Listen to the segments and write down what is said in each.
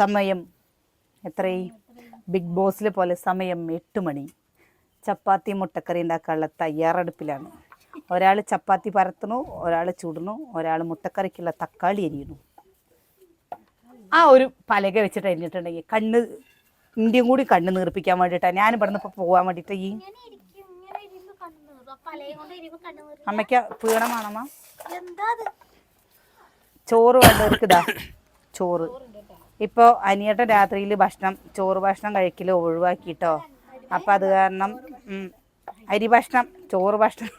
സമയം എത്രയായി ബിഗ് ബോസിലെ പോലെ സമയം എട്ട് മണി. ചപ്പാത്തി മുട്ടക്കറി ഉണ്ടാക്കാനുള്ള തയ്യാറെടുപ്പിലാണ്. ഒരാൾ ചപ്പാത്തി പരത്തണു ഒരാൾ ചുടണു ഒരാൾ മുട്ടക്കറിക്കുള്ള തക്കാളി അരിയണു. ആ ഒരു പലക വെച്ചിട്ട് അരിഞ്ഞിട്ടുണ്ടെങ്കിൽ കണ്ണ് ഇന്ത്യയും കൂടി കണ്ണ് നീർപ്പിക്കാൻ വേണ്ടിയിട്ടാണ് ഞാൻ ഇവിടെ നിന്ന് പോകാൻ വേണ്ടിയിട്ട് ഈ അമ്മയ്ക്ക പീണമാണമ്മ ചോറ് വേണ്ടവർക്ക് ഇതാ ചോറ്. ഇപ്പോൾ അനിയേട്ടൻ രാത്രിയിൽ ഭക്ഷണം ചോറ് ഭക്ഷണം കഴിക്കൽ ഒഴിവാക്കിയിട്ടോ അപ്പം അത് കാരണം അരി ഭക്ഷണം ചോറ് ഭക്ഷണം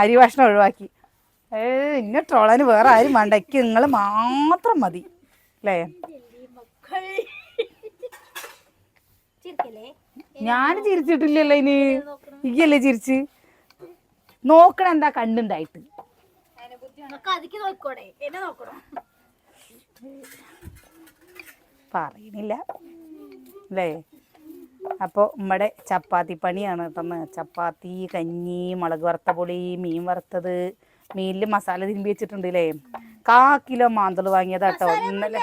അരി ഭക്ഷണം ഒഴിവാക്കി. ഏ ഇന്ന ട്രോളന് വേറെ ആരും വേണ്ട. എനിക്ക് നിങ്ങൾ മാത്രം മതി. അല്ലേ ഞാൻ ചിരിച്ചിട്ടില്ലല്ലോ ഇനി. ഇയ്യല്ലേ ചിരിച്ച്? നോക്കണ എന്താ കണ്ടുണ്ടായിട്ട്. അതിക്ക് നോക്കോടെ എന്നെ നോക്കണോ? പറയുന്നില്ല അല്ലേ അപ്പോൾ നമ്മുടെ ചപ്പാത്തി പണിയാണ് കേട്ടോ ചപ്പാത്തി കഞ്ഞി മുളക് വറുത്ത പൊളി മീൻ വറുത്തത്. മീനിൽ മസാല തിരുമ്പി വെച്ചിട്ടുണ്ട് അല്ലേ കാ കിലോ മാന്തൾ വാങ്ങിയതാ കേട്ടോ ഇന്നലെ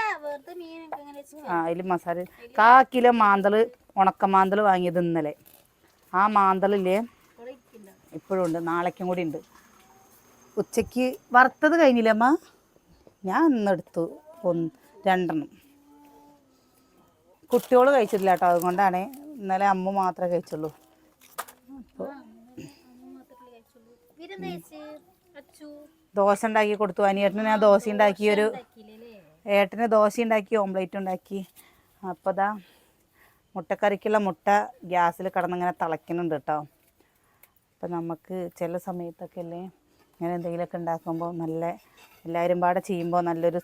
ആ അതിൽ മസാല. കാ കിലോ മാന്തൾ ഉണക്ക മാന്തൾ വാങ്ങിയത് ഇന്നലെ. ആ മാന്തളില്ലേ ഇപ്പോഴും ഉണ്ട്. നാളേക്കും കൂടി ഉണ്ട്. ഉച്ചയ്ക്ക് വറുത്തത് കഴിഞ്ഞില്ലമ്മ ഞാൻ ഇന്നെടുത്തു ഒന്ന് രണ്ടെണ്ണം. കുട്ടികൾ കഴിച്ചിട്ടില്ല കേട്ടോ. അതുകൊണ്ടാണ് ഇന്നലെ അമ്മ മാത്രമേ കഴിച്ചുള്ളൂ. അപ്പോൾ ദോശ ഉണ്ടാക്കി കൊടുത്തു. അനിയേട്ടന് ഞാൻ ദോശ ഉണ്ടാക്കി ഒരു ഏട്ടന് ദോശ ഉണ്ടാക്കി ഓംലേറ്റ് ഉണ്ടാക്കി. അപ്പോൾ ദാ മുട്ടക്കറിക്കുള്ള മുട്ട ഗ്യാസിൽ കിടന്നിങ്ങനെ തിളയ്ക്കുന്നുണ്ട് കേട്ടോ. അപ്പം നമുക്ക് ചില സമയത്തൊക്കെ അല്ലേ ഇങ്ങനെ എന്തെങ്കിലുമൊക്കെ ഉണ്ടാക്കുമ്പോൾ നല്ല എല്ലാവരും പാടെ ചെയ്യുമ്പോൾ നല്ലൊരു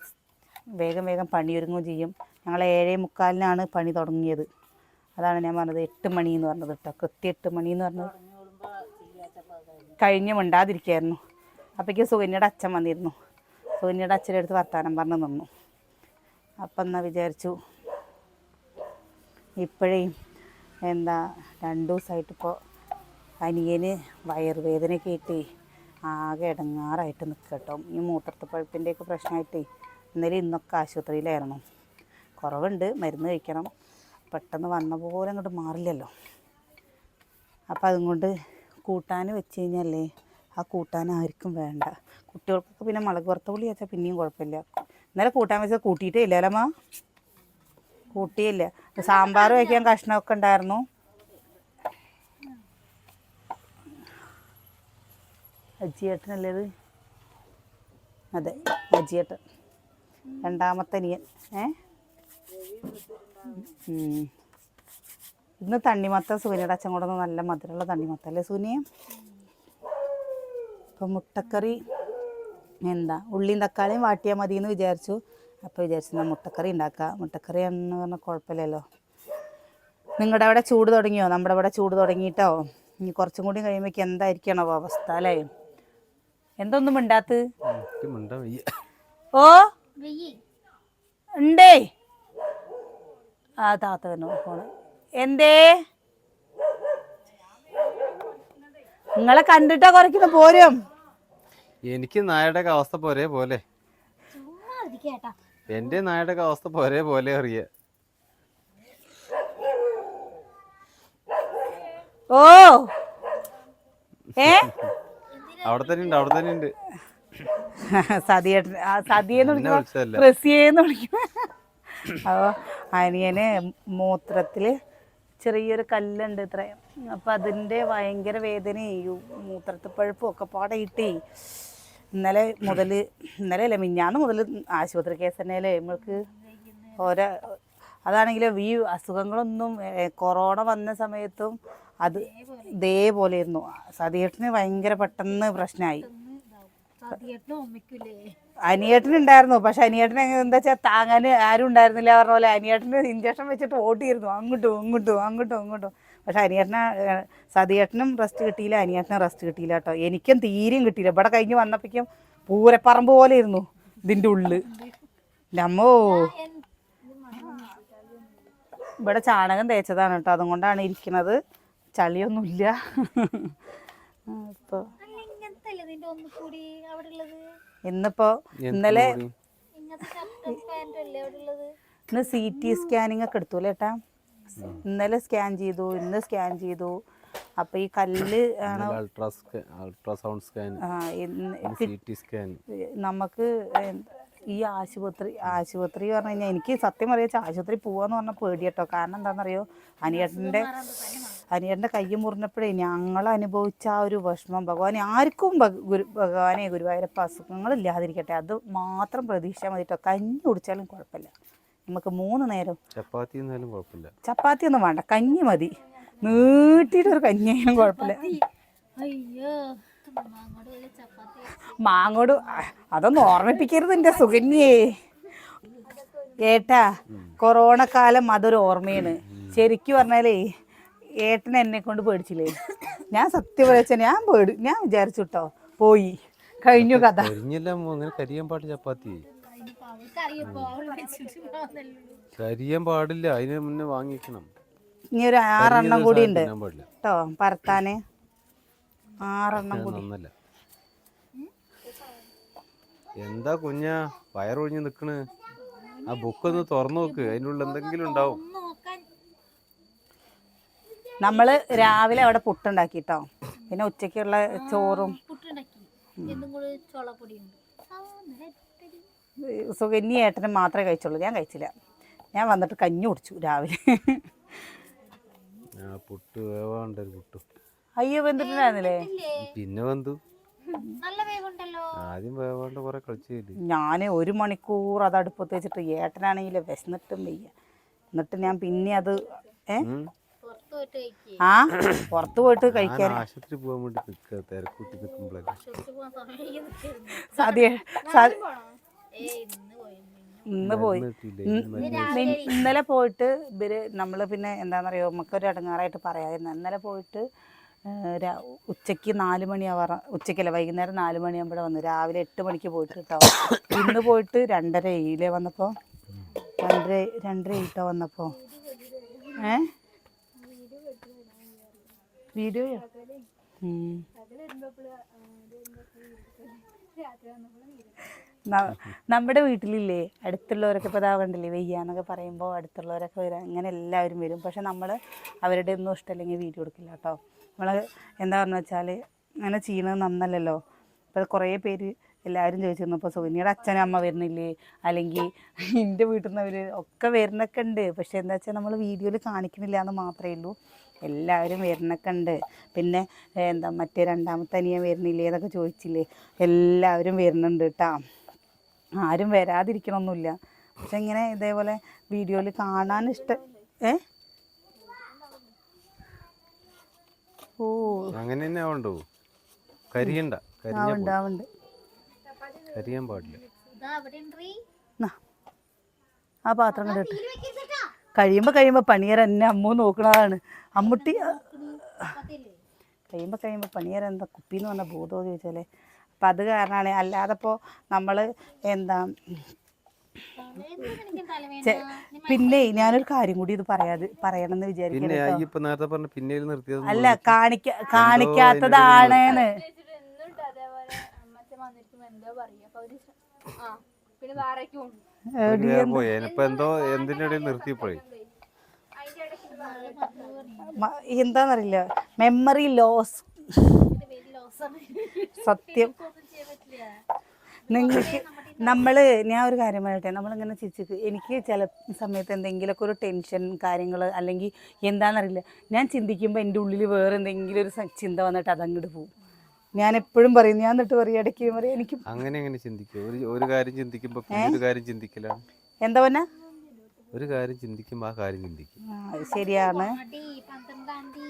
വേഗം വേഗം പണിയൊരുങ്ങുകയും ചെയ്യും. ഞങ്ങൾ ഏഴേ മുക്കാലിനാണ് പണി തുടങ്ങിയത്. അതാണ് ഞാൻ പറഞ്ഞത് എട്ട് മണി എന്ന് പറഞ്ഞത് കേട്ടോ. കൃത്യ എട്ട് മണി എന്ന് പറഞ്ഞത്. കഴിഞ്ഞ് മിണ്ടാതിരിക്കായിരുന്നു. അപ്പോഴേക്കും സുകന്യയുടെ അച്ഛൻ വന്നിരുന്നു. സുകന്യയുടെ അച്ഛന്റെ അടുത്ത് വർത്താനം പറഞ്ഞ് നിന്നു. അപ്പം എന്നാൽ വിചാരിച്ചു ഇപ്പോഴേ എന്താ രണ്ടു ദിവസമായിട്ട് ഇപ്പോൾ അനിയന് വയറുവേദന ആയിട്ട് ആകെ ഇടങ്ങാറായിട്ട് നിൽക്കട്ടോ ഈ മൂത്രത്തപ്പഴുപ്പിന്റെയൊക്കെ പ്രശ്നമായിട്ട് ഇന്നലെ ഇന്നൊക്കെ ആശുപത്രിയിലായിരുന്നു. കുറവുണ്ട്. മരുന്ന് കഴിക്കണം. പെട്ടെന്ന് വന്ന പോലെ അങ്ങോട്ട് മാറില്ലല്ലോ. അപ്പം അതുകൊണ്ട് കൂട്ടാൻ വെച്ച് കഴിഞ്ഞാലേ ആ കൂട്ടാൻ ആർക്കും വേണ്ട. കുട്ടികൾക്കൊക്കെ പിന്നെ മുളക് വറുത്ത പുളി വെച്ചാൽ പിന്നെയും കുഴപ്പമില്ല. ഇന്നലെ കൂട്ടാൻ വെച്ചാൽ കൂട്ടിയിട്ടേ ഇല്ല അല്ലമ്മ കൂട്ടിയില്ല സാമ്പാർ വയ്ക്കാൻ കഷ്ണമൊക്കെ ഉണ്ടായിരുന്നു. അജിയേട്ടനല്ലേ അതെ അജിയേട്ടൻ. രണ്ടാമത്തെ നിയൻ ഏ? ഉം. ഇന്ന് തണ്ണിമത്ത സൂര്യയുടെ അച്ഛൻ കൂടെ നല്ല മധുരമുള്ള തണ്ണിമത്ത അല്ലേ സൂനിയ അപ്പം മുട്ടക്കറി എന്താ? ഉള്ളിയും തക്കാളിയും വാട്ടിയാൽ മതി എന്ന് വിചാരിച്ചു. അപ്പോൾ വിചാരിച്ചു എന്നാൽ മുട്ടക്കറി ഉണ്ടാക്കാം. മുട്ടക്കറി എന്ന് പറഞ്ഞാൽ കുഴപ്പമില്ലല്ലോ. നിങ്ങളുടെ അവിടെ ചൂട് തുടങ്ങിയോ? നമ്മുടെ അവിടെ ചൂട് തുടങ്ങിയിട്ടോ? ഇനി കുറച്ചും കൂടി കഴിയുമ്പോഴേക്ക് എന്തായിരിക്കണോ അവസ്ഥ അല്ലേ? എന്തൊന്നും ഉണ്ടാത്ത് ഓ? ഉണ്ടേ? ആ താത്ത തന്നെ ഫോണ് എന്തേ? നിങ്ങളെ കണ്ടിട്ടാ കുറയ്ക്കുന്ന പോരും. എനിക്ക് നായയുടെ അവസ്ഥ പോരേ പോലെ. എന്റെ നായയുടെ അവസ്ഥ പോരേ പോലെ അറിയ. ഓ. ഏ? അവിടെ തന്നെ ഉണ്ട് അവിടെ തന്നെ ഉണ്ട്. സതിയേട്ടൻ സതിയെന്ന് വിളിക്കുന്നു വിളിക്കുമ്പോ റസിയെന്ന് വിളിക്കും അപ്പോൾ അനിയന് മൂത്രത്തിൽ ചെറിയൊരു കല്ലുണ്ട് ഇത്രയും അപ്പം അതിന്റെ ഭയങ്കര വേദനയും മൂത്രത്തിൽ പഴുപ്പും ഒക്കെ പാടെ ഇട്ടേ ഇന്നലെ മുതൽ ഇന്നലെ അല്ലേ മിഞ്ഞാന്ന് മുതൽ ആശുപത്രി കേസ് തന്നെയല്ലേ നമ്മൾക്ക് ഓരോ അതാണെങ്കിലും ഈ അസുഖങ്ങളൊന്നും കൊറോണ വന്ന സമയത്തും അത് ഇതേപോലെയായിരുന്നു. സതീഷിന് ഭയങ്കര പെട്ടെന്ന് പ്രശ്നമായി. അനിയേട്ടനുണ്ടായിരുന്നു. പക്ഷെ അനിയേട്ടൻ എന്താ വെച്ചാൽ താങ്ങാൻ ആരും ഉണ്ടായിരുന്നില്ല. പറഞ്ഞ പോലെ അനിയേട്ടന് ഇഞ്ചക്ഷൻ വെച്ചിട്ട് ഓട്ടിയിരുന്നു അങ്ങോട്ടും ഇങ്ങോട്ടും അങ്ങോട്ടും ഇങ്ങോട്ടും. പക്ഷെ അനിയേട്ടന സതിയേട്ടനും റെസ്റ്റ് കിട്ടിയില്ല. അനിയേട്ടനും റെസ്റ്റ് കിട്ടിയില്ല കേട്ടോ. എനിക്കും തീരെയും കിട്ടിയില്ല. ഇവിടെ കഴിഞ്ഞ് വന്നപ്പോഴേക്കും പൂരപ്പറമ്പ് പോലെ ഇരുന്നു ഇതിന്റെ ഉള്ളിൽ നമ്മോ ഇവിടെ ചാണകം തേച്ചതാണ് കേട്ടോ. അതുകൊണ്ടാണ് ഇരിക്കുന്നത് ചളിയൊന്നുമില്ല. ഇപ്പോൾ അവിടെ ഉള്ളത് ഇന്നിപ്പോൾ ഇന്നലെ ഇന്ന് സി ടി സ്കാനിങ് ഒക്കെ എടുത്തു ചേട്ടാ ഇന്നലെ സ്കാൻ ചെയ്തു ഇന്ന് സ്കാൻ ചെയ്തു. അപ്പൊ ഈ കല്ല് ആണ് അൾട്രാസൗണ്ട് സ്കാൻ ആ, ഇന്ന് സ്കാൻ നമുക്ക് ഈ ആശുപത്രി ആശുപത്രി പറഞ്ഞു കഴിഞ്ഞാൽ എനിക്ക് സത്യം പറയാ ആശുപത്രി പോവാന്ന് പറഞ്ഞാൽ പേടി കേട്ടോ കാരണം എന്താണെന്നറിയോ അനിയേട്ടന്റെ അനിയേട്ടന്റെ കൈ മുറിഞ്ഞപ്പോഴേ ഞങ്ങൾ അനുഭവിച്ച ആ ഒരു വിഷമം. ഭഗവാനെ ആർക്കും ഗുരു ഭഗവാനെ ഗുരുവായൂരപ്പ അസുഖങ്ങളില്ലാതിരിക്കട്ടെ. അത് മാത്രം പ്രതീക്ഷ മതി കേട്ടോ കഞ്ഞി കുടിച്ചാലും കുഴപ്പമില്ല. നമുക്ക് മൂന്ന് നേരം ചപ്പാത്തി കുഴപ്പമില്ല. ചപ്പാത്തി ഒന്നും വേണ്ട. കഞ്ഞി മതി. നീട്ടിയിട്ടൊരു കഞ്ഞിയായാലും കുഴപ്പമില്ല. അയ്യോ മാങ്ങോട് അതൊന്നും ഓർമ്മിപ്പിക്കരുത് എന്റെ സുകന്യേ. ഏട്ടാ കൊറോണ കാലം അതൊരു ഓർമ്മയാണ്. ശരിക്കും പറഞ്ഞാലേ ഏട്ടനെ എന്നെ കൊണ്ട് പേടിച്ചില്ലേ? ഞാൻ സത്യം പറയാ ഞാൻ പേടി ഞാൻ വിചാരിച്ചു കേട്ടോ പോയി. കഴിഞ്ഞു കഥ. പാടില്ല ചപ്പാത്തി. കരിയാൻ പാടില്ല അതിന് മുന്നേ വാങ്ങിക്കണം. ഇനി ഒരു ആറെണ്ണം കൂടി ഉണ്ട് കേട്ടോ പരത്താന് ആറെണ്ണം കൂടി. എന്താ കുഞ്ഞാ? വയറൊഴിഞ്ഞ് നിക്കണ്. ആ ബുക്ക് ഒന്ന് തുറന്നു നോക്ക്. അതിന്റെ ഉള്ളിൽ എന്തെങ്കിലും ഉണ്ടാവും. നമ്മൾ രാവിലെ അവിടെ പുട്ടുണ്ടാക്കി കേട്ടോ പിന്നെ ഉച്ചയ്ക്കുള്ള ചോറും. സുഗന്യ ഏട്ടനും മാത്രമേ കഴിച്ചുള്ളൂ. ഞാൻ കഴിച്ചില്ല. ഞാൻ വന്നിട്ട് കഞ്ഞി കുടിച്ചു രാവിലെ. പുട്ട് വേവാണ്ട് പുട്ട്. അയ്യോ വെന്തിട്ടുണ്ടായിരുന്നില്ലേ പിന്നെ വന്നു ആദ്യം വേവാണ്ട് കുറെ കളിച്ചില്ലേ ഞാൻ ഒരു മണിക്കൂർ അത് അടുപ്പത്ത് വെച്ചിട്ട് ഏട്ടനാണെങ്കിൽ വിശന്നിട്ടും വയ്യ. എന്നിട്ട് ഞാൻ പിന്നെ അത് ഏ? ആ? പുറത്ത് പോയിട്ട് കഴിക്കാൻ. ആശുപത്രി പോകാൻ വേണ്ടി നിൽക്കുക തിരക്കൂട്ടി നിൽക്കുമ്പോഴേ ഷോപ്പിൽ പോകാൻ സമയം നിൽക്കുന്നു സാധ്യ സാ- ഏയ് ഇന്ന് പോയി. ഇന്ന് പോയി. ഇന്നലെ പോയിട്ട് ഇവർ നമ്മൾ പിന്നെ എന്താണെന്നറിയോ നമുക്കൊരു ഇടങ്ങാറായിട്ട് പറയാതിരുന്നു ഇന്നലെ പോയിട്ട് ഉച്ചയ്ക്ക് നാല് മണിയാവാറ ഉച്ചയ്ക്കല്ല വൈകുന്നേരം നാല് മണിയാകുമ്പോഴേ വന്നു. രാവിലെ എട്ട് മണിക്ക് പോയിട്ട് കേട്ടോ ഇന്ന് പോയിട്ട് രണ്ടര ഏഴിലെ വന്നപ്പോൾ രണ്ടര രണ്ടര ഏട്ടോ വന്നപ്പോൾ ഏ? വീഡിയോയോ നമ്മുടെ വീട്ടിലില്ലേ അടുത്തുള്ളവരൊക്കെ ഇപ്പോൾ ഇതാ കണ്ടില്ലേ വെയ്യാന്നൊക്കെ പറയുമ്പോൾ അടുത്തുള്ളവരൊക്കെ വരാം അങ്ങനെ എല്ലാവരും വരും. പക്ഷെ നമ്മൾ അവരുടെ ഒന്നും ഇഷ്ടമല്ലെങ്കിൽ വീഡിയോ എടുക്കില്ല കേട്ടോ നമ്മൾ എന്താ പറഞ്ഞു വെച്ചാൽ അങ്ങനെ ചെയ്യണത് നന്നല്ലല്ലോ. ഇപ്പോൾ കുറേ പേര് എല്ലാവരും ചോദിച്ചിരുന്നു. ഇപ്പോൾ സോനിയുടെ അച്ഛനും അമ്മ വരുന്നില്ലേ? അല്ലെങ്കിൽ എന്റെ വീട്ടിൽ നിന്ന് അവർ ഒക്കെ വരുന്നൊക്കെ ഉണ്ട് പക്ഷേ എന്താ വെച്ചാൽ നമ്മൾ വീഡിയോയിൽ കാണിക്കുന്നില്ല എന്ന് മാത്രമേ ഉള്ളൂ. എല്ലാവരും വരുന്നൊക്കെ ഉണ്ട് പിന്നെ എന്താ മറ്റേ രണ്ടാമത്തെ അനിയൻ വരുന്നില്ലേ എന്നൊക്കെ ചോദിച്ചില്ലേ? എല്ലാവരും വരുന്നുണ്ട് കേട്ടോ ആരും വരാതിരിക്കണമൊന്നുമില്ല പക്ഷെ ഇങ്ങനെ ഇതേപോലെ വീഡിയോയിൽ കാണാൻ ഇഷ്ടം ഏ? അങ്ങനെ തന്നെ ആവണ്ടോ? കരിയണ്ട ആവുണ്ട് കരിയാൻ പാടില്ല. അവിടെ ഉണ്ട് നാ. ആ പാത്രം കണ്ടിട്ട് കഴിയുമ്പോൾ കഴിയുമ്പോൾ പണിയർ എന്നെ അമ്മു നോക്കണതാണ് അമ്മുട്ടി കഴിയുമ്പോൾ കഴിയുമ്പോൾ പണിയർ എന്താ കുപ്പിന്ന് പറഞ്ഞ ബോധം ചോദിച്ചാലേ. അപ്പം അത് കാരണമാണ് അല്ലാതെ ഇപ്പോൾ നമ്മൾ എന്താ പിന്നെ ഞാനൊരു കാര്യം കൂടി ഇത് പറയാതെ പറയണമെന്ന് പിന്നെ വിചാരിക്കരുത് ആ കേട്ടോ. നേരത്തെ പറഞ്ഞ പിന്നേൽ നിർത്തിയത് അല്ല കാണിക്ക കാണിക്കാത്തതാണേന്ന്. എന്തോ നിർത്തിയപ്പോഴേ എന്താന്നറിയില്ല. മെമ്മറി ലോസ് സത്യം. നിങ്ങൾക്ക് നമ്മൾ ഞാൻ ഒരു കാര്യം പറയട്ടെ. നമ്മളിങ്ങനെ ചിരിച്ചിട്ട് എനിക്ക് ചില സമയത്ത് എന്തെങ്കിലുമൊക്കെ ഒരു ടെൻഷൻ കാര്യങ്ങൾ അല്ലെങ്കിൽ എന്താണെന്നറിയില്ല ഞാൻ ചിന്തിക്കുമ്പോൾ എന്റെ ഉള്ളിൽ വേറെ എന്തെങ്കിലും ഒരു ചിന്ത വന്നിട്ട് അതങ്ങോട്ട് പോകും ഞാൻ എപ്പോഴും പറയും ഞാൻ എന്നിട്ട് പറയും ഇടയ്ക്ക് പറയും എനിക്ക് അങ്ങനെ അങ്ങനെ ചിന്തിക്കും? ഒരു ഒരു കാര്യം ചിന്തിക്കുമ്പോൾ ഒരു കാര്യം ചിന്തിക്കില്ല എന്താ പറഞ്ഞ? ഒരു കാര്യം ചിന്തിക്കുമ്പോൾ ആ കാര്യം ചിന്തിക്കും. ശരിയാണ്.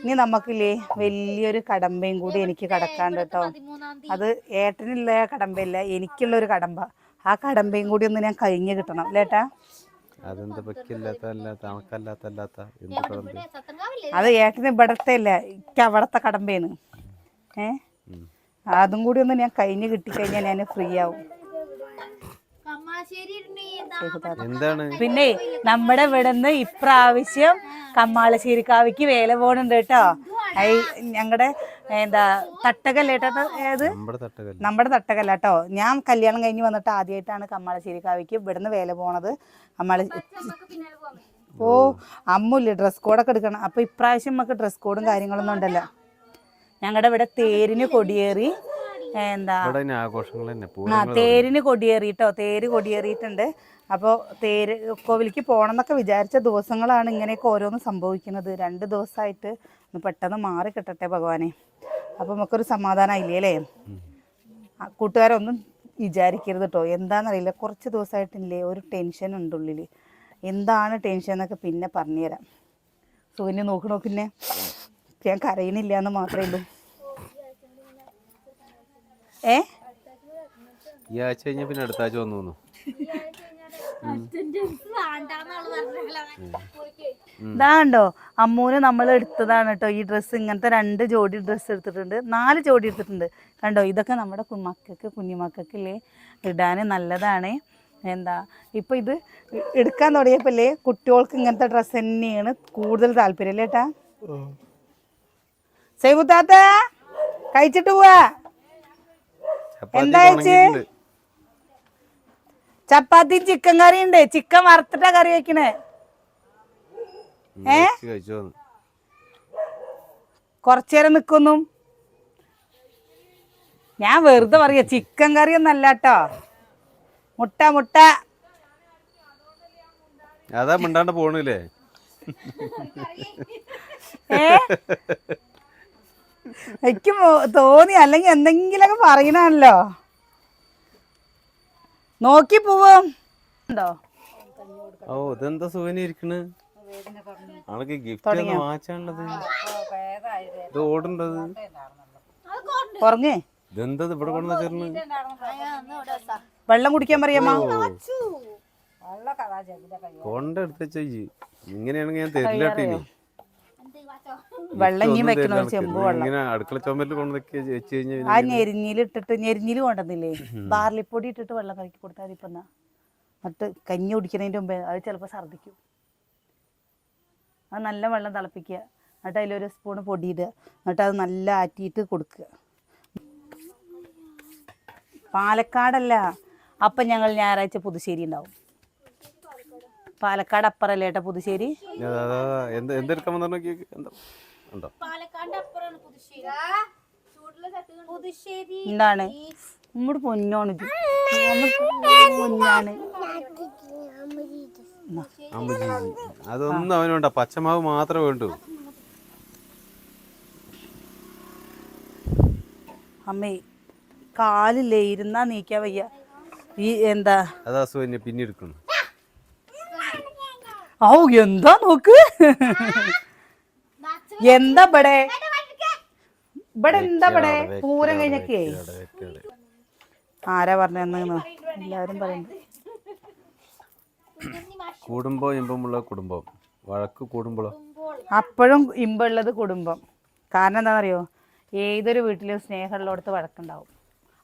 ഇനി നമുക്കില്ലേ വലിയൊരു കടമ്പയും കൂടി എനിക്ക് കടക്കാണ്ട് കേട്ടോ അത് ഏട്ടനുള്ള കടമ്പയില്ല എനിക്കുള്ള ഒരു കടമ്പ. ആ കടമ്പയും കൂടി ഒന്ന് ഞാൻ കഴിഞ്ഞ് കിട്ടണം അല്ലേട്ടാ അത് ഏട്ടന് ഇവിടത്തെ അല്ല എനിക്ക് അവിടത്തെ കടമ്പേന്ന്. ഏ? അതും കൂടി ഒന്ന് ഞാൻ കഴിഞ്ഞ് കിട്ടിക്കഴിഞ്ഞാൽ ഞാൻ ഫ്രീ ആവും. എന്താണ്? പിന്നെ നമ്മുടെ ഇവിടെ നിന്ന് ഇപ്രാവശ്യം കമ്മാളശ്ശേരിക്കാവിക്ക് വേല പോണുണ്ട് കേട്ടോ. ഐ ഞങ്ങളുടെ എന്താ തട്ടകല്ലേട്ടോ ഏത്? നമ്മുടെ തട്ടകല്ല. നമ്മുടെ തട്ടകല്ല കേട്ടോ. ഞാൻ കല്യാണം കഴിഞ്ഞ് വന്നിട്ട് ആദ്യമായിട്ടാണ് കമ്മാളശ്ശേരി കാവിക്ക് ഇവിടുന്ന് വേല പോണത്. കമ്മാള ഓ അമ്മൂല്ല ഡ്രസ് കോഡൊക്കെ എടുക്കണം. അപ്പൊ ഇപ്രാവശ്യം നമുക്ക് ഡ്രസ് കോഡും കാര്യങ്ങളൊന്നും ഉണ്ടല്ലോ. ഞങ്ങളുടെ ഇവിടെ തേരിന് കൊടിയേറി. എന്താ? ആഘോഷങ്ങൾ ആ തേരിന് കൊടിയേറിയിട്ടോ? തേര് കൊടിയേറിയിട്ടുണ്ട്. അപ്പോൾ തേര് കോവിലേക്ക് പോകണം എന്നൊക്കെ വിചാരിച്ച ദിവസങ്ങളാണ് ഇങ്ങനെയൊക്കെ ഓരോന്ന് സംഭവിക്കുന്നത്. രണ്ട് ദിവസമായിട്ട് ഒന്ന് പെട്ടെന്ന് മാറി കിട്ടട്ടെ ഭഗവാനെ. അപ്പോൾ നമുക്കൊരു സമാധാനമായില്ലേ അല്ലേ? കൂട്ടുകാരൊന്നും വിചാരിക്കരുത് കേട്ടോ എന്താണെന്നറിയില്ല കുറച്ച് ദിവസമായിട്ടില്ലേ ഒരു ടെൻഷൻ ഉണ്ട് ഉള്ളിൽ എന്താണ് ടെൻഷൻ എന്നൊക്കെ പിന്നെ പറഞ്ഞുതരാം. സൂര്യനെ നോക്കണോ നോക്കി പിന്നെ? ഞാൻ കരയണില്ല എന്ന് മാത്രമേ ഉള്ളൂ. ഏ? ഈ ആഴ്ച കഴിഞ്ഞാൽ പിന്നെ അടുത്ത ആഴ്ച വന്നു ഇതാണ്ടോ അമ്മൂന് നമ്മൾ എടുത്തതാണ് കേട്ടോ ഈ ഡ്രസ്സ് ഇങ്ങനത്തെ രണ്ട് ജോഡി ഡ്രസ്സ് എടുത്തിട്ടുണ്ട്. നാല് ജോഡി എടുത്തിട്ടുണ്ട്. കണ്ടോ? ഇതൊക്കെ നമ്മുടെ മക്കൾക്ക് മക്കൾക്ക് കുഞ്ഞുമക്കൾക്കില്ലേ? ഇടാൻ നല്ലതാണ്. എന്താ? ഇപ്പം ഇത് എടുക്കാൻ തുടങ്ങിയപ്പോഴല്ലേ കുട്ടികൾക്ക് ഇങ്ങനത്തെ ഡ്രസ്സ് തന്നെയാണ് കൂടുതൽ താല്പര്യം അല്ലേ ഏട്ടാ? സൈമുത്താത്ത കഴിച്ചിട്ട് പോവാ. എന്താ ചപ്പാത്തി ചിക്കൻ കറി ഉണ്ട്. ചിക്കൻ വറുത്തിട്ടാ കറി വെക്കണേ. ഏ? കൊറച്ചേരം നിൽക്കുന്നു ഞാൻ വെറുതെ പറയ ചിക്കൻ കറി ഒന്നല്ല കേട്ടോ മുട്ട മുട്ട. അതാ മിണ്ടാണ്ട് പോണില്ലേ? ഏ? എനിക്ക് തോന്നി. അല്ലെങ്കിൽ എന്തെങ്കിലൊക്കെ പറയണല്ലോ നോക്കി പോവും. ഉണ്ടോ? ഓ ഇതെന്താ സുഖനി ഇരിക്കണ്? ആൾക്ക് ഗിഫ്റ്റ് വാങ്ങിച്ചാണുള്ളത്. ഇത് ഓടുണ്ടത് കുറഞ്ഞേ? ഇതെന്താ ഇത് ഇവിടെ കൊണ്ടു വെച്ചിരുന്നു വെള്ളം കുടിക്കാൻ പറയാമോ ഇങ്ങനെയാണെങ്കിൽ ഞാൻ തരില്ല കേട്ടോ ഇനി വെള്ളം ഇനിയും വെക്കണ ചെമ്പ് വെള്ളം. ഇങ്ങനെ അടുക്കള കൊണ്ട് ആ ഞെരിഞ്ഞിൽ ഇട്ടിട്ട് ഞെരിഞ്ഞിൽ കൊണ്ടുവന്നില്ലേ? ബാർലിപ്പൊടി ഇട്ടിട്ട് വെള്ളം കലക്കി കൊടുത്താൽ മതി ഇപ്പം എന്നാ എന്നിട്ട് കഞ്ഞി കുടിക്കുന്നതിന്റെ മുമ്പേ അത് ചിലപ്പോൾ ഛർദ്ദിക്കും. അത് നല്ല വെള്ളം തിളപ്പിക്കുക. എന്നിട്ട് അതിലൊരു സ്പൂൺ പൊടിയിടുക. എന്നിട്ട് അത് നല്ല ആറ്റിയിട്ട് കൊടുക്കുക. പാലക്കാടല്ല. അപ്പം ഞങ്ങൾ ഞായറാഴ്ച പുതുശ്ശേരി ഉണ്ടാവും. പാലക്കാട് അപ്പറല്ലേ ഏട്ടാ പുതുശ്ശേരി? എന്തെടുക്കാൻ ഉണ്ടോ? എന്താണ്? നമ്മുടെ പൊന്നോണിത് പൊന്നാണ്. അതൊന്നും അവന് വേണ്ട. പച്ചമാവ് മാത്രമേ വേണ്ടൂ. അമ്മേ കാലില്ലേ? ഇരുന്നാ നീക്കാ വയ്യ. ഈ എന്താ? അതാ പിന്നെ എടുക്കണം ഔ എന്താ നോക്ക്? എന്താ ഇവിടെ? ഇവിടെ എന്താ ഇവിടെ? പൂരം കഴിഞ്ഞൊക്കെ ആരാ പറഞ്ഞെന്ന് എല്ലാവരും പറയുന്നു കുടുംബം ഇമ്പമുള്ള കുടുംബം. വഴക്ക് കൂടുമ്പോഴോ അപ്പോഴും ഇമ്പുള്ളത് കുടുംബം. കാരണം എന്താണെന്നറിയോ? ഏതൊരു വീട്ടിലും സ്നേഹമുള്ളടത്ത് വഴക്കുണ്ടാവും.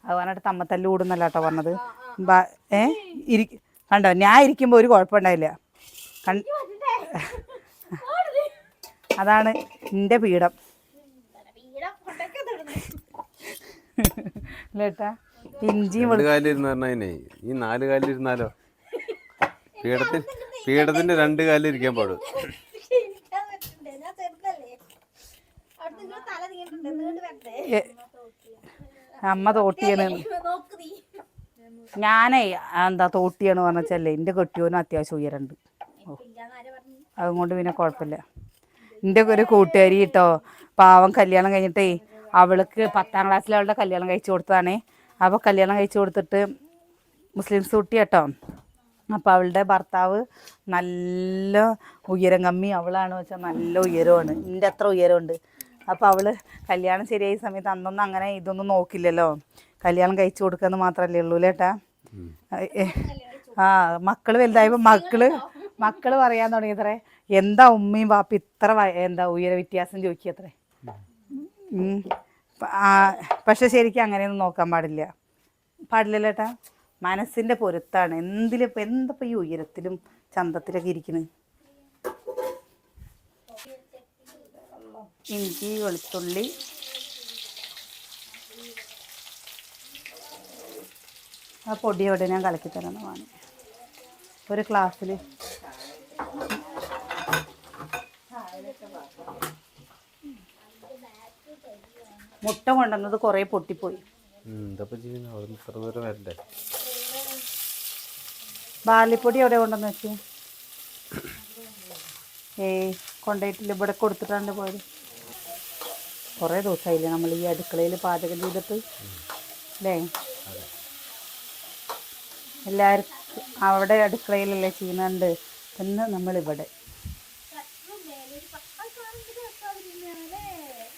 അത് പറഞ്ഞിട്ട് തമ്മത്തല്ല് കൂടുന്നല്ല കേട്ടോ പറഞ്ഞത് ഏ? ഇരി കണ്ടോ? ഞാൻ ഇരിക്കുമ്പോൾ ഒരു കുഴപ്പമുണ്ടായില്ല. അതാണ് എന്റെ പീഠം. ഇല്ലേട്ടാ ഇഞ്ചി കാലിരുന്നേ ഈ നാല് കാലിരുന്നാലോ പീഠത്തിൽ പീഠത്തിന്റെ രണ്ട് കാലിൽ ഇരിക്കാൻ പാടും അമ്മ തോട്ടിയാണ്. ഞാനേ എന്താ തോട്ടിയാണ് പറഞ്ഞാൽ എന്റെ കെട്ടിയോനും അത്യാവശ്യം ഉയരണ്ട്. അതുകൊണ്ട് പിന്നെ കുഴപ്പമില്ല. എന്റെ ഒരു കൂട്ടുകാരി കേട്ടോ. പാവം കല്യാണം കഴിഞ്ഞിട്ടേ അവൾക്ക് പത്താം ക്ലാസ്സിൽ അവളുടെ കല്യാണം കഴിച്ചു കൊടുത്തതാണേ. അപ്പോൾ കല്യാണം കഴിച്ചു കൊടുത്തിട്ട് മുസ്ലിംസ് കുട്ടി കേട്ടോ. അപ്പോൾ അവളുടെ ഭർത്താവ് നല്ല ഉയരം കമ്മി. അവളാണ് വെച്ചാൽ നല്ല ഉയരമാണ്. എന്റെ അത്ര ഉയരമുണ്ട്. അപ്പോൾ അവൾ കല്യാണം ശരിയായ സമയത്ത് അന്നൊന്നും അങ്ങനെ ഇതൊന്നും നോക്കില്ലല്ലോ. കല്യാണം കഴിച്ചു കൊടുക്കുക എന്ന് മാത്രമല്ലേ ഉള്ളൂ ലേട്ടാ ആ മക്കൾ വലുതായപ്പോൾ മക്കൾ മക്കൾ പറയാൻ തുടങ്ങിയത്രേ. എന്താ ഉമ്മയും പാപ്പ ഇത്ര എന്താ ഉയര വ്യത്യാസം ചോദിക്കത്രേ. പക്ഷെ ശരിക്കും അങ്ങനെയൊന്നും നോക്കാൻ പാടില്ല. പാടില്ലല്ലോ ഏട്ടാ. മനസ്സിന്റെ പൊരുത്താണ്. എന്തിലിപ്പോ എന്താ ഈ ഉയരത്തിലും ചന്തത്തിലൊക്കെ ഇരിക്കുന്നത് ഇഞ്ചി വെളുത്തുള്ളി. ആ പൊടിയോടെ ഞാൻ കലക്കി തരണമാണ് ഒരു ക്ലാസ്സിൽ മുട്ട കൊണ്ടുവന്നത് കുറേ പൊട്ടിപ്പോയി. ബാലിപ്പൊടി ബാർലിപ്പൊടി എവിടെ കൊണ്ടുവന്ന് വെച്ചു. ഏയ് കൊണ്ടുപോയിട്ടില്ല ഇവിടെ കൊടുത്തിട്ടാണ് പോയത്. കുറേ ദിവസമായില്ലേ നമ്മൾ ഈ അടുക്കളയിൽ പാചകം ചെയ്തിട്ട് അല്ലേ? എല്ലാവർക്കും അവിടെ അടുക്കളയിലല്ലേ ചെയ്യുന്നുണ്ട്. ഇന്ന് നമ്മളിവിടെ.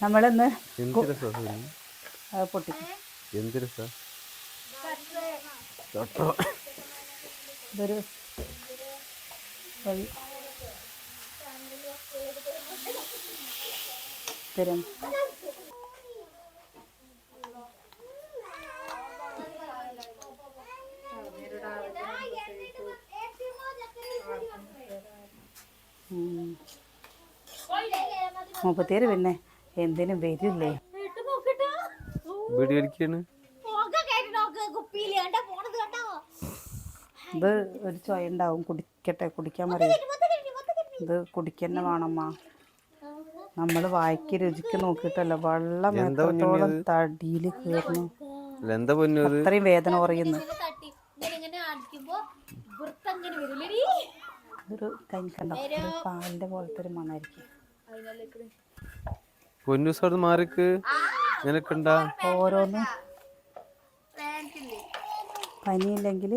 നമ്മളിന്ന് പൊട്ടിക്കും എന്ത് രസാ? ഇതൊരു വഴി. തരും. മുപ്പത്തേര് പിന്നെ. എന്തിനും വരില്ലേ? ഇത് ഒരു ചോയ ഉണ്ടാവും. കുടിക്കട്ടെ കുടിക്കാൻ പറയും. ഇത് കുടിക്കന്നെ വേണമ്മാ. നമ്മൾ വായിക്ക് രുചിക്ക് നോക്കിയിട്ടല്ല വെള്ളം തടിയിൽ എത്രത്തോളം തടിയിൽ കയറുന്നു അത്രയും വേദന കുറയുന്നു. ഒരു കഴിക്കണ്ട പാലിന്റെ പോലത്തെ ഒരു മണമായിരിക്കും പൊന്നു സാർ മാറിക്ക്. നിനക്കുണ്ടാ? ഓരോന്ന് പനിയില്ലെങ്കിൽ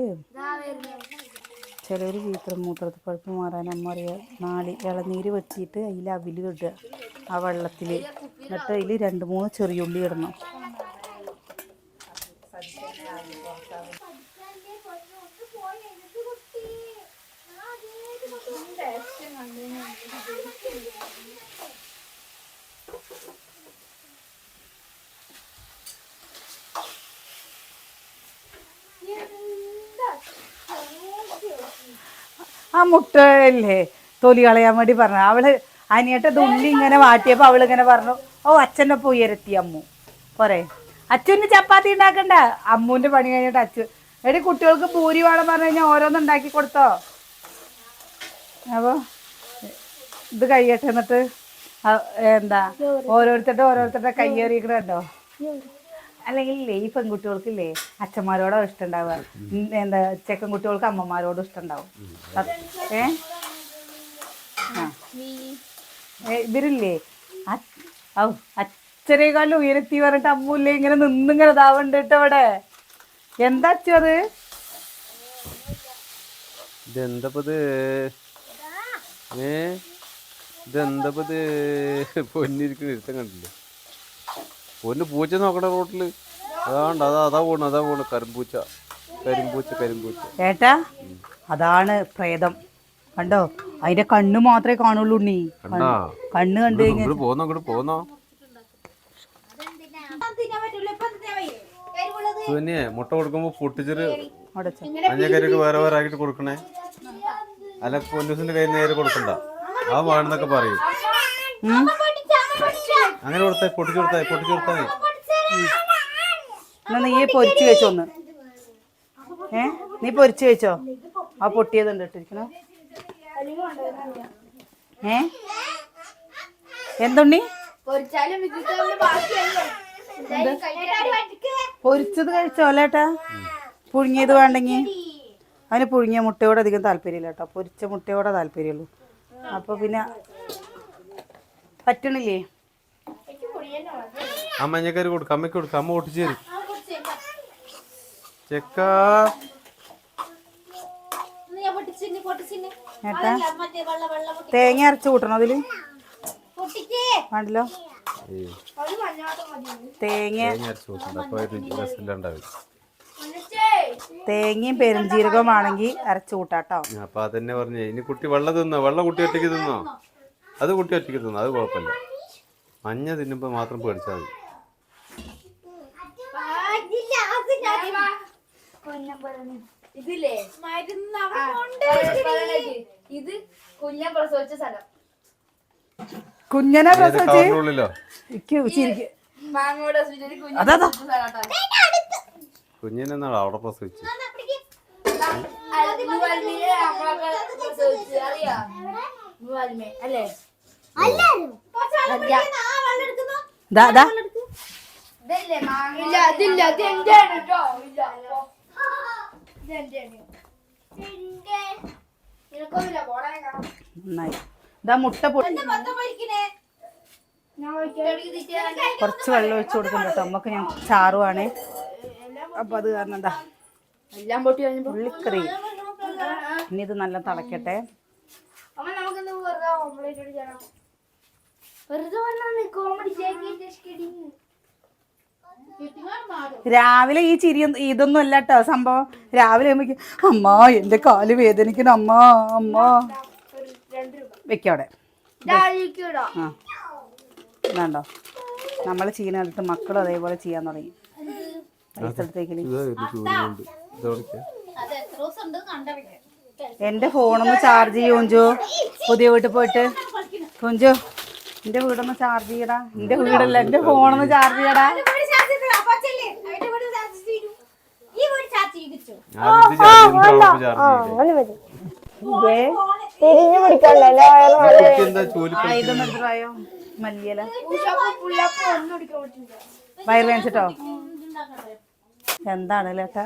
ചിലർ വീട്ടിൽ മൂത്രത്തിൽ പഴുപ്പ് മാറാൻ അമ്മ അറിയാം നാളി ഇളനീര് വെച്ചിട്ട് അതിൽ അവിൽ ഇടുക. ആ വെള്ളത്തിൽ എന്നിട്ട് അതിൽ രണ്ട് മൂന്ന് ചെറിയുള്ളി ഇടണം. Thank മുട്ട അല്ലേ തൊലി കളയാൻ വേണ്ടി പറഞ്ഞു. അവൾ അനിയട്ടെ ഉള്ളി ഇങ്ങനെ വാട്ടിയപ്പോൾ അവൾ ഇങ്ങനെ പറഞ്ഞു ഓ അച്ഛനെ പോയി ഇരത്തി അമ്മു. പോരെ. അച്ഛന് ചപ്പാത്തി ഉണ്ടാക്കണ്ട. അമ്മുവിന്റെ പണി കഴിഞ്ഞിട്ട് അച്ഛൻ എടി കുട്ടികൾക്ക് പൂരി വേണം പറഞ്ഞു കഴിഞ്ഞാൽ ഓരോന്ന് ഉണ്ടാക്കി കൊടുത്തോ? അപ്പോൾ ഇത് കഴിയട്ടെ എന്നിട്ട് എന്താ? ഓരോരുത്തരുടെ ഓരോരുത്തരുടെ കയ്യേറിയിക്കണോ അല്ലെങ്കിൽ ഈ പെൺകുട്ടികൾക്കില്ലേ അച്ഛന്മാരോടോ ഇഷ്ടം ഉണ്ടാവുക എന്താ ചെക്കൻ കുട്ടികൾക്ക് അമ്മമാരോടും ഇഷ്ടം ഉണ്ടാവും ഏ? ഇവരില്ലേ? ഔ അച്ഛനേക്കാളും ഉയരത്തി പറഞ്ഞിട്ട് അമ്മൂല്ലേ ഇങ്ങനെ നിന്നിങ്ങനെ ഇതാവണ്ട് കേട്ടോ അവിടെ എന്താ അച്ഛത് അത്? ഇതെന്തപ്പത്? ഏ? ഇതെന്തപ്പത്? പൊന്നിരിക്കുന്ന ഇരുത്തം കണ്ടില്ലേ? പൊന്ന് പൂച്ച നോക്കണ റോട്ടിൽ അതാണ്ട് അതാ അതാ പോണു അതാ പോണു. കരിമ്പൂച്ച കരിമ്പൂച്ച കരിമ്പൂച്ച. ഏട്ടാ അതാണ് പ്രേതം. കണ്ടോ? അതിന്റെ കണ്ണ് മാത്രമേ കാണുള്ളൂ ഉണ്ണി. കണ്ണ്? കണ്ടു കഴിഞ്ഞാൽ പോന്നോ അങ്ങോട്ട് പോന്നോ? സുനിയെ മുട്ട കൊടുക്കുമ്പോ പൊട്ടിച്ചിട്ട് മഞ്ഞക്കരിക്ക് വേറെ വേറെ ആക്കിട്ട് കൊടുക്കണേ. അല്ല പൊന്നൂസിന്റെ കയ്യിൽ നേരെ കൊടുക്കണ്ട. ആ വേണമെന്നൊക്കെ പറയും? അങ്ങനെ കൊടുത്തേ പൊട്ടിച്ചു കൊടുത്തേ പൊട്ടിച്ചു കൊടുത്തേ. എന്നാ നീ പൊരിച്ചു കഴിച്ചോ ഒന്ന്. ഏ? നീ പൊരിച്ചു കഴിച്ചോ ആ പൊട്ടിയതുണ്ട് ഇട്ടിരിക്കണോ. ഏ? എന്തുണ്ണി? പൊരിച്ചത് കഴിച്ചോ അല്ലേട്ടാ പുഴുങ്ങിയത് വേണ്ടെങ്കിൽ അവന് പുഴുങ്ങിയ മുട്ടയോട് അധികം താല്പര്യമില്ല കേട്ടോ. പൊരിച്ച മുട്ടയോടെ താല്പര്യമുള്ളൂ. അപ്പോൾ പിന്നെ പറ്റണില്ലേ? ആ കയറി കൊടുക്കാം അമ്മയ്ക്ക് കൊടുക്കാം അമ്മ പൊട്ടിച്ചു തരും. ചെക്ക. ഞാൻ തേങ്ങ അരച്ചു കൂട്ടണോ അതിൽ പൊട്ടിക്കേ. വേണ്ടല്ലോ. തേങ്ങ തേങ്ങയും പെരുംജീരകവും ആണെങ്കിൽ അരച്ച് കൂട്ടാട്ടോ. അപ്പൊ അതന്നെ പറഞ്ഞേ ഇനി കുട്ടി വെള്ളം തിന്നോ? വെള്ളം കുട്ടി ഒറ്റയ്ക്ക് തിന്നോ? അത് കുട്ടി ഒറ്റയ്ക്ക് തിന്നോ? അത് കുഴപ്പമില്ല. മഞ്ഞ തിന്നുമ്പോ മാത്രം പേടിച്ചാൽ മതി. ഇതില്ലേ? മരുന്ന് ആ, പറയണ കേക്ക്. ഇത് കുഞ്ഞ പ്രസവിച്ച സ്ഥലം. കുഞ്ഞനെ പ്രസവിച്ച്. കുഞ്ഞിനെന്നാണ് അവിടെ പ്രസവിച്ചു അല്ലേ? നന്നായി. ഇതാ മുട്ട കുറച്ച് വെള്ളം ഒഴിച്ചു കൊടുക്കുന്നുണ്ട് കേട്ടോ നമുക്ക് ഞാൻ ചാറുവാണ്. അപ്പൊ അത് കാരണം എന്താ? എല്ലാം പൊട്ടി ഉള്ളിക്കറി. ഇനി ഇത് നല്ല തിളക്കട്ടെ. നമുക്ക് ഓംലേറ്റ് രാവിലെ ഈ ചിരി ഇതൊന്നും അല്ല കേട്ടോ സംഭവം. രാവിലെ അമ്മ എന്റെ കാൽ വേദനിക്കണം അമ്മ അമ്മ. വെക്കവിടെ. ണ്ടോ നമ്മൾ ചെയ്യുന്ന കണ്ടിട്ട് മക്കളും അതേപോലെ ചെയ്യാൻ തുടങ്ങി. എന്റെ ഫോണൊന്ന് ചാർജ് ചെയ്യും കുഞ്ചു. പുതിയ വീട്ടിൽ പോയിട്ട്. കുഞ്ചു എന്റെ വീടൊന്ന് ചാർജ് ചെയ്യടാ. എന്റെ വീടല്ല എന്റെ ഫോണൊന്ന് ചാർജ് ചെയ്യടാ. ആദ്യത്തെ ചാർജ് ചാർജ് ഇതേ തിരിഞ്ഞു പിടിക്കണ്ടല്ലോ എന്താ ജോലി ആ ഇതൊന്നും എടുത്തിട്ടായോ മല്ലിയല. വയറ് വേണിച്ചിട്ടോ എന്താണ് ലേട്ടാ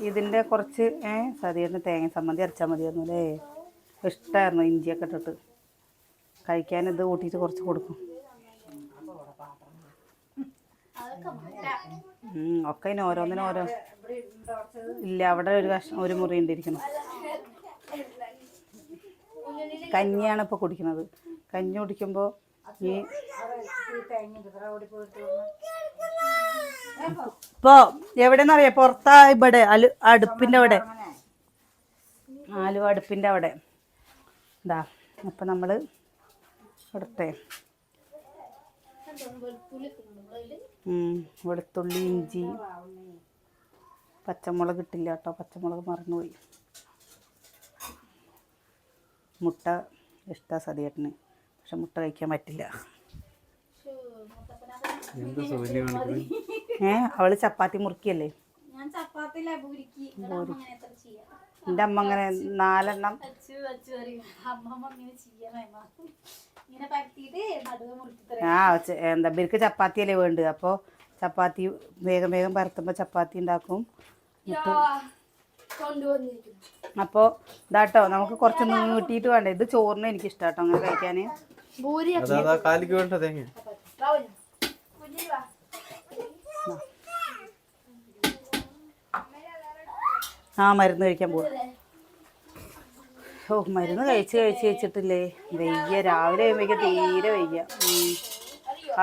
ഇതിന്റെ കുറച്ച് ഏഹ് സതിയുടെ തേങ്ങ സംബന്ധി അരച്ചാൽ മതിയായിരുന്നു അല്ലേ? ഇഷ്ടമായിരുന്നു ഇഞ്ചിയൊക്കെ ഇട്ടിട്ട്. കഴിക്കാൻ ഇത് കൂട്ടിയിട്ട് കുറച്ച് കൊടുക്കും. ഒക്കെ ഇനി ഓരോന്നിനും ഓരോ. ഇല്ല അവിടെ ഒരു കഷ്ണം ഒരു മുറി ഉണ്ടിരിക്കണം കഞ്ഞിയാണ് ഇപ്പോൾ കുടിക്കുന്നത്. കഞ്ഞി കുടിക്കുമ്പോൾ ഈ ഇപ്പോ എവിടെന്നറിയാ? പുറത്താ ഇവിടെ അലു അടുപ്പിന്റെ അവിടെ. ആലുവ അടുപ്പിന്റെ അവിടെ. ഇതാ അപ്പം നമ്മൾ ഇടട്ടെ വെളുത്തുള്ളി ഇഞ്ചി പച്ചമുളക് ഇട്ടില്ല കേട്ടോ പച്ചമുളക് മറന്നുപോയി. മുട്ട ഇഷ്ട സതിയേട്ടന് പക്ഷെ മുട്ട കഴിക്കാൻ പറ്റില്ല. ഏ അവൾ ചപ്പാത്തി മുറുക്കിയല്ലേ? എന്റെ അമ്മ അങ്ങനെ നാലെണ്ണം. ആ എന്താ ഇവർക്ക് ചപ്പാത്തിയല്ലേ വേണ്ടത്? അപ്പോൾ ചപ്പാത്തി വേഗം വേഗം പരത്തുമ്പോൾ ചപ്പാത്തി ഉണ്ടാക്കും. അപ്പോ അപ്പോൾ ഇതാട്ടോ നമുക്ക് കുറച്ച് നീട്ടിയിട്ട് വേണ്ട? ഇത് ചോറിന് എനിക്ക് ഇഷ്ടാട്ടോ കേട്ടോ അങ്ങനെ കഴിക്കാൻ ഭൂരി അതാ അതാ കാലിക്ക് വേണ്ട തേങ്ങ കുഞ്ഞി വാ ആ മരുന്ന് കഴിക്കാൻ പോവാ. ഓ മരുന്ന് കഴിച്ച് കഴിച്ച് കഴിച്ചിട്ടില്ലേ? വയ്യ രാവിലെ കഴിയുമ്പോഴേക്കും തീരെ വയ്യ.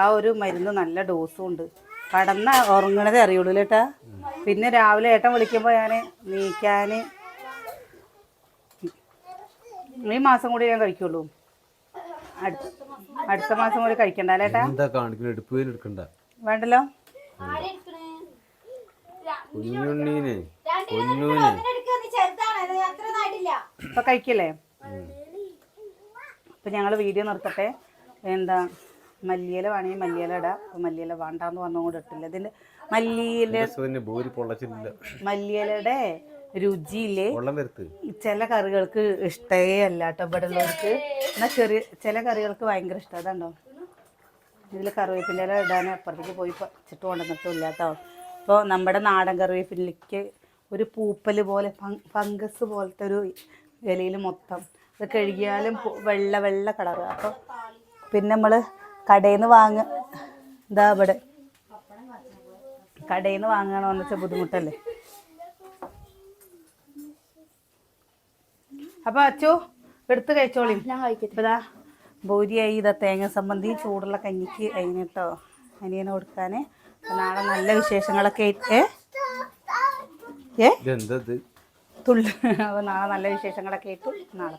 ആ ഒരു മരുന്ന് നല്ല ഡോസും ഉണ്ട്. കടന്ന ഉറങ്ങണതേ അറിയുള്ളൂ ഏട്ടാ? പിന്നെ രാവിലെ ഏട്ടൻ വിളിക്കുമ്പോൾ ഞാൻ നീക്കാൻ ഈ മാസം കൂടി ഞാൻ കഴിക്കുള്ളൂ. അടുത്ത അടുത്ത മാസം കൂടി കഴിക്കണ്ട വേണ്ടല്ലോ? കുഞ്ഞുണ്ണീനെ. ഇപ്പൊ കഴിക്കല്ലേ? അപ്പൊ ഞങ്ങൾ വീഡിയോ നിർത്തട്ടെ. എന്താ മല്ലിയില വേണമെങ്കിൽ മല്ലിയില ഇടാം. അപ്പൊ മല്ലിയില വേണ്ടാന്ന് പറഞ്ഞുകൊണ്ട് ഇട്ടില്ല. ഇതിന്റെ മല്ലിയില മല്ലിയിലയുടെ രുചിയില്ലേ? ചില കറികൾക്ക് ഇഷ്ടേ അല്ല കേട്ടോ ഇവിടെ ഉള്ളവർക്ക് എന്നാൽ ചെറിയ ചില കറികൾക്ക് ഭയങ്കര ഇഷ്ടം. അതുണ്ടോ? ഇതിൽ കറിവേപ്പിന്റെ ഇല ഇടാൻ അപ്പുറത്തേക്ക് പോയി ചുറ്റും കൊണ്ടുവന്നിട്ടില്ല കേട്ടോ. അപ്പോൾ നമ്മുടെ നാടൻ കറിവേപ്പിലേക്ക് ഒരു പൂപ്പൽ പോലെ ഫംഗസ് പോലത്തെ ഒരു ഇലയിൽ മൊത്തം. അത് കഴുകിയാലും വെള്ള വെള്ള കളറ്. അപ്പോൾ പിന്നെ നമ്മൾ കടയിൽ നിന്ന് വാങ്ങ ഇതാ ഇവിടെ. കടയിൽ നിന്ന് വാങ്ങണമെന്ന് വെച്ചാൽ ബുദ്ധിമുട്ടല്ലേ? അപ്പൊ അച്ചു എടുത്ത് കഴിച്ചോളി. ഞാൻ കഴിക്കട്ടെ. ഭൂരിയായി ഇതാ തേങ്ങ സംബന്ധി ചൂടുള്ള കഞ്ഞിക്ക് അതിനെട്ടോ അനിയനെ കൊടുക്കാനേ. നാളെ നല്ല വിശേഷങ്ങളൊക്കെ ആയിട്ട് ഏ? തുള്ളി. അപ്പൊ നാളെ നല്ല വിശേഷങ്ങളൊക്കെ ഇട്ടു നാളെ